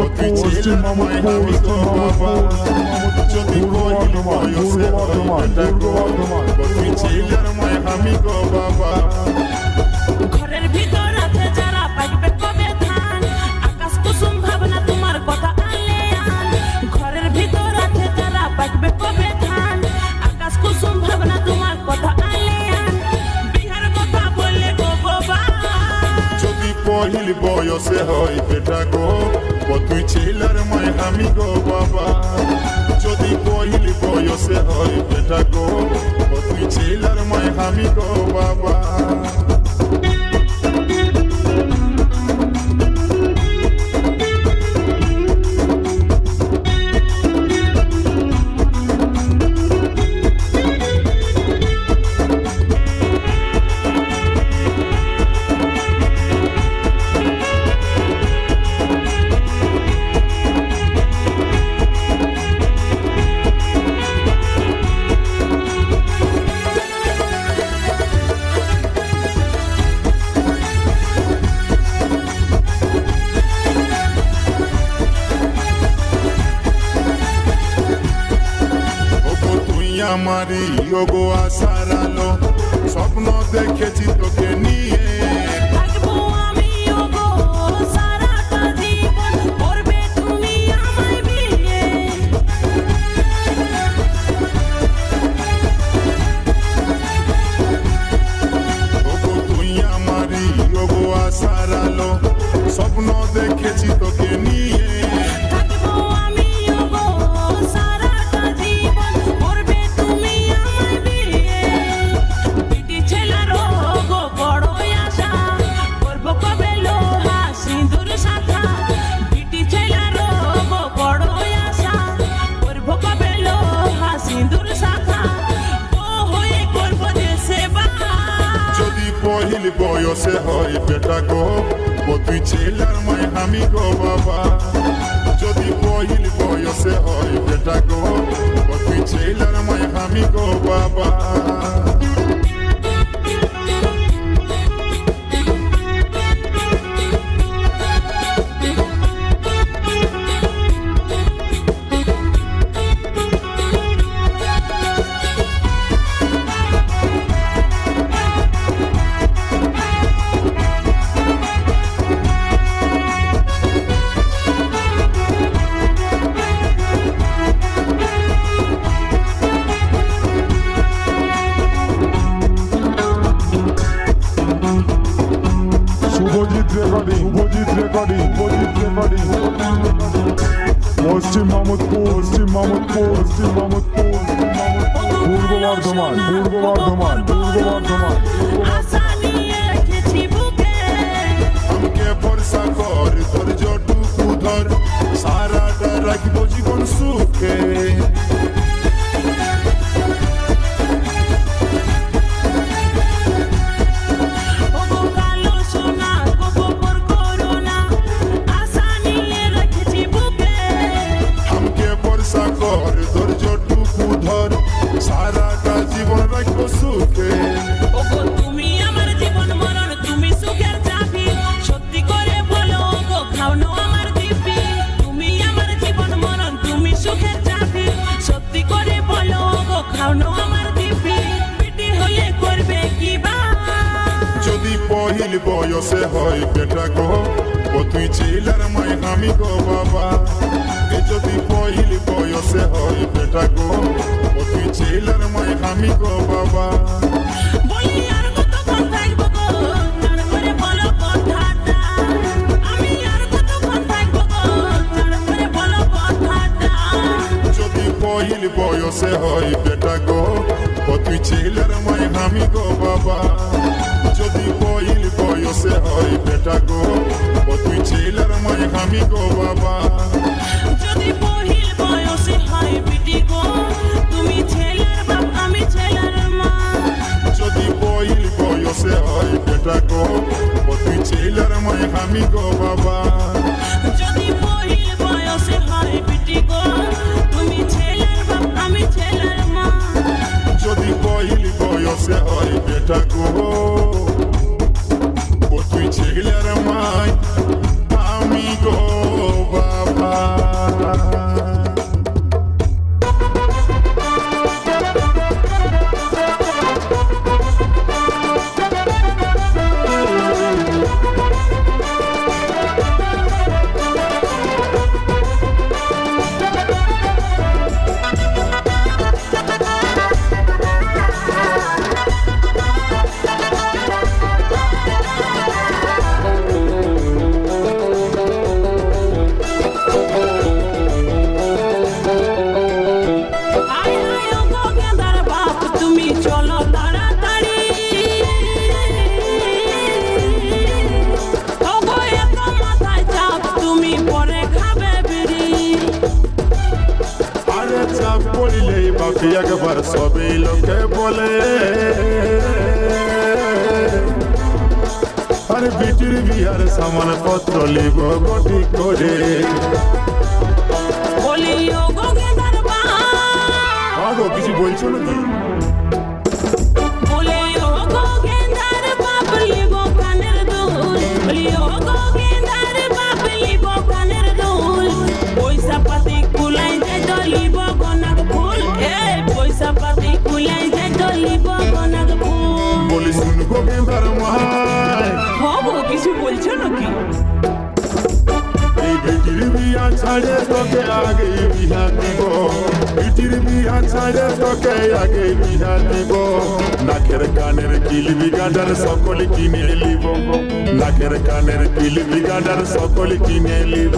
পূর্ব পহিল বর্ধমান, বয়সে পূর্ব হয় বর্ধমান, বেটা পূর্ব গো বর্ধমান, তুই ছেলের মায় আমি গো বাবা ঘরের ভিতর আছে যারা পাইবে কবে ধান আকাশ কুসুম ভাবনা তোমার কথা আলে আন। ঘরের ভিতর আছে যারা পাইবে কবে ধান আকাশ কুসুম ভাবনা তোমার বয়সে হয় বেটা গো ও তুই ছেলের মায় আমি গো বাবা। যদি পহিল বয়সে হয় বেটা গো তুই ছেলের মায় আমি গো বাবা। somebody, you go outside. পহিল বয়সে হয় বেটা গো ও তুই ছেলের মায় আমি গো বাবা যদি পহিল বয়সে হয় বেটা গো ও তুই ছেলের মায় আমি গো বাবা পশ্চিম মামুদপুর পশ্চিম মামুদপুর পশ্চিম মামুদপুর পূর্ব বর্ধমান পূর্ব বর্ধমান পূর্ব বর্ধমান ভরসা কর ধৈর্যটুকু ধর সারাটা রাখব জীবন সুখে ছেলের মায় আমি গো বাবা। এ যদি পহিল বয়সে হয় বেটা গো ও তুই ছেলের মায় আমি গো বাবা পহিল বয়সে হয় বেটা গো ও তুই ছেলের মায় আমি গো বাবা। যদি পহিল বয়সে হয় বেটা গো ও তুই ছেলের মায় আমি গো বাবা যদি পহিল বয়সে হয় বিটি গো তুমি ছেলের বাপ আমি ছেলের মা যদি পহিল বয়সে হয় বেটা গো ও তুই ছেলের মায় আমি গো বাবা যদি পহিল বয়সে হয় বিটি গো তুমি ছেলের বাপ আমি ছেলের মা যদি পহিল বয়সে হয় পড়িলেই বাপি একবার সবই লোকে বলে আরে বিটির বিহার সামান পত্র লিব গটি করে কিছু বলছো নাকি? গেন্দার মায় হব কিছু বলছো নাকি? এই বিয়া ছাড়ে তোকে আগে বিয়া দিব বেটির বিয়া ছাড়ে তোকে আগে কিনে লিব নাকের কানের কিলবি গাডার সকল কিনে লিব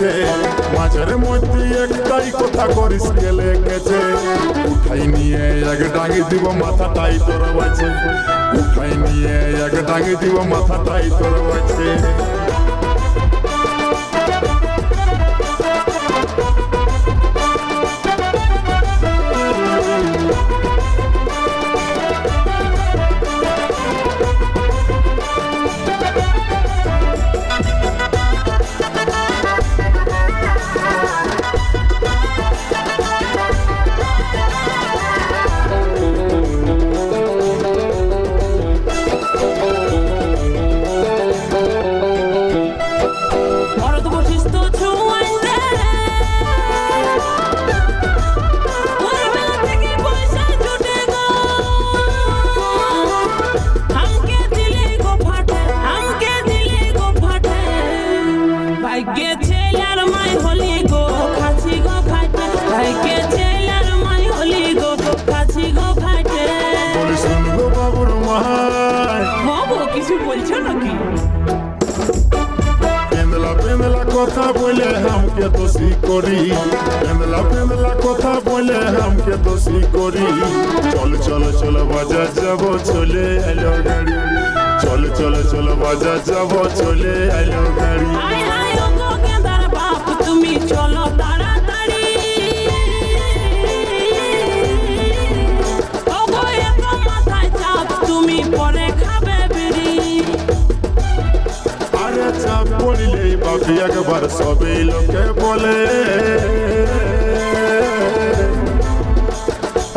গেলে কেছে মাঝের মধ্যে একটাই কথা করিস, গেলে গেছে। উঠাই নিয়ে এক ডাঙি দিব, মাথাটাই তোর বাজে উঠাই নিয়ে এক ডাঙি দিব মাথা মাথাটাই তোর বাছে হামকে দোষী করি? পেন্দলা পেন্দলা কথা বলে হামকে দোষী করি। চল চল চল বাজার যাব চলে এলো গাড়ি। চল চল চল বাজার যাব চলে এলো গাড়ি। তুমি চলো তাড়াতাড়ি। মাথায় চাপ তুমি পরে খাবে বিড়ি। আরে চাপ পড়িলেই বাপি একবার সবে লোকে বলে।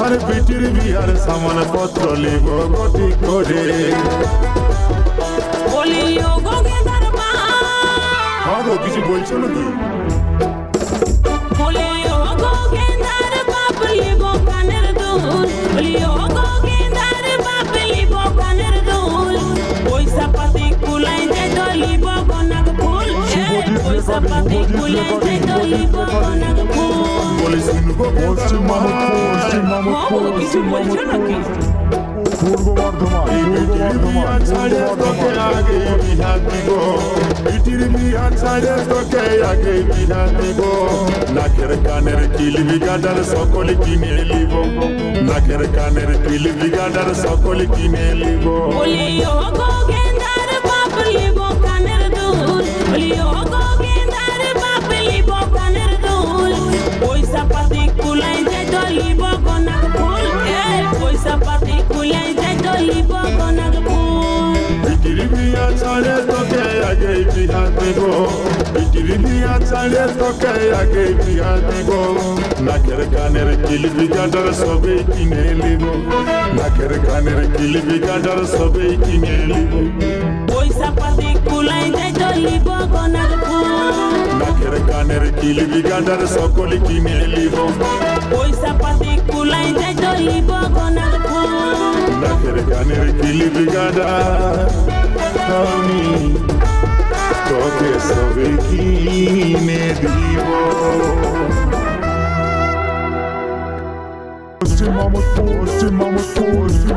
আরে বিটির বিহার সামান পত্র লিব গটি করে। আগো কিছু বলছো নাকি? বলি ও গো গেন্দার বাপ লিব কানের দুল। বলি ও গো হব কিছু বলছো নাকি পূর্ব বর্ধমান পূর্ব বর্ধমান ছাড়ে তোকে সকল কিনে লিব নাকের কানের কিলবি গাডার সকল কিনে লিব গো পিটির দিয়া চালে তোকে আগে বিয়া দিব নাকের কানের কিলবি গাডার সবে কিনে লিব নাকের কানের কিলবি গাডার সবে কিনে লিব পয়সা পাতি কুলাই যাই চলিব গনার নাকের কানের কিলবি গাডার সকল কিনে লিব পয়সা পাতি কুলাই যাই চলিব গনার নাকের কানের কিলবি গাডার আমি তোকে সবে কিনে দিব Paschim Mamudpur Paschim Mamudpur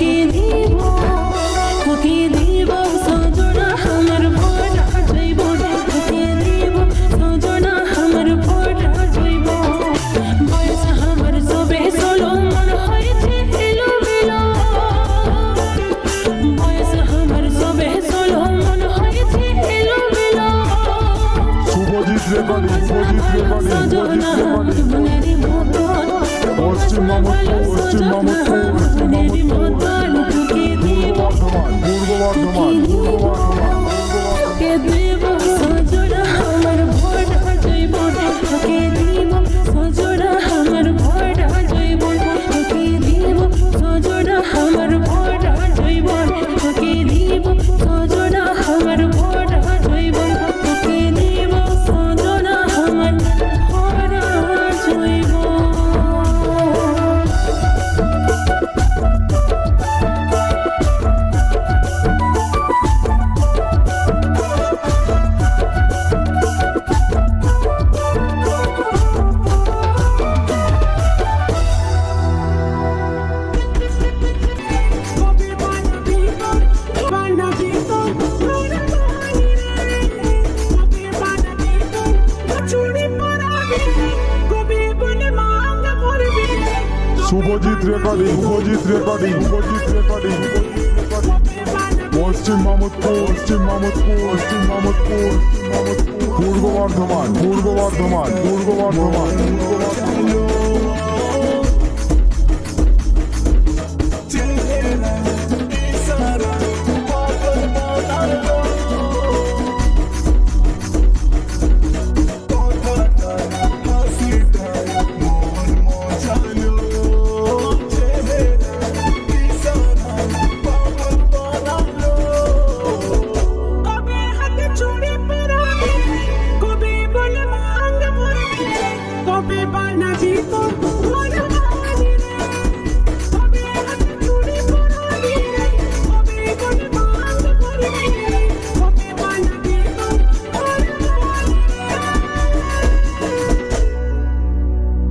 skin Boogaloo, Boogaloo, Boogaloo, Boogaloo, Boogaloo, Boogaloo, Boogaloo, Boogaloo, Boogaloo, Boogaloo, Boogaloo, Boogaloo, Upajit recording Upajit recording Upajit recording Paschim Mamudpur Paschim Mamdapur পশ্চিম মামদপুর পূর্ব বর্ধমান পূর্ব বর্ধমান পূর্ব বর্ধমান পূর্ব বর্ধমান